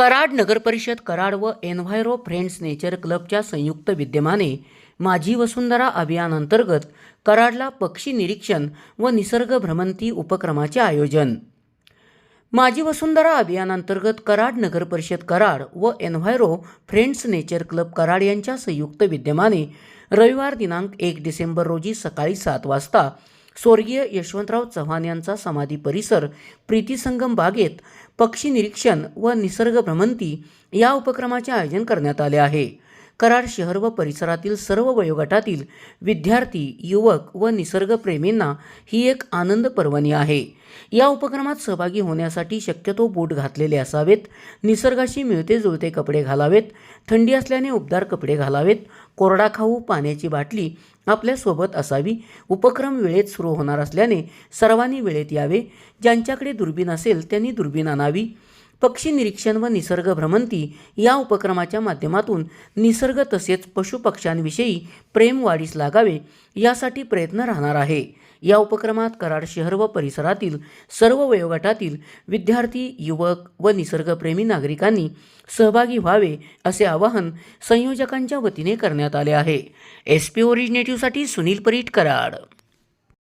कराड नगरपरिषद कराड व enviro friends nature क्लबच्या संयुक्त विद्यमाने माझी वसुंधरा अभियानांतर्गत कराडला पक्षी निरीक्षण व निसर्ग भ्रमंती उपक्रमाचे आयोजन. माझी वसुंधरा अभियानांतर्गत कराड नगर परिषद कराड व enviro friends nature club Karad यांच्या संयुक्त विद्यमाने रविवार दिनांक एक डिसेंबर रोजी सकाळी सात वाजता स्वर्गीय यशवंतराव चव्हाण यांचा समाधी परिसर प्रीतीसंगम बागेत पक्षी निरीक्षण व निसर्ग भ्रमंती या उपक्रमाचे आयोजन करण्यात आले आहे. कराड शहर व परिसरातील सर्व वयोगटातील विद्यार्थी युवक व निसर्गप्रेमींना ही एक आनंद पर्वणी आहे. या उपक्रमात सहभागी होण्यासाठी शक्यतो बूट घातलेले असावेत निसर्गाशी मिळते जुळते कपडे घालावेत थंडी असल्याने उबदार कपडे घालावेत कोरडा खाऊ पाण्याची बाटली आपल्यासोबत असावी. उपक्रम वेळेत सुरू होणार असल्याने सर्वांनी वेळेत यावे. ज्यांच्याकडे दुर्बीण असेल त्यांनी दुर्बीण आणावी. पक्षी निरीक्षण व निसर्ग भ्रमंती या उपक्रमाच्या माध्यमातून निसर्ग तसेच पशुपक्ष्यांविषयी प्रेम वाढीस लागावे यासाठी प्रयत्न राहणार आहे. या उपक्रमात कराड शहर व परिसरातील सर्व वयोगटातील विद्यार्थी युवक व निसर्गप्रेमी नागरिकांनी सहभागी व्हावे असे आवाहन संयोजकांच्या वतीने करण्यात आले आहे. एस पी ओरिजिनेटिव्हसाठी सुनील परीट कराड.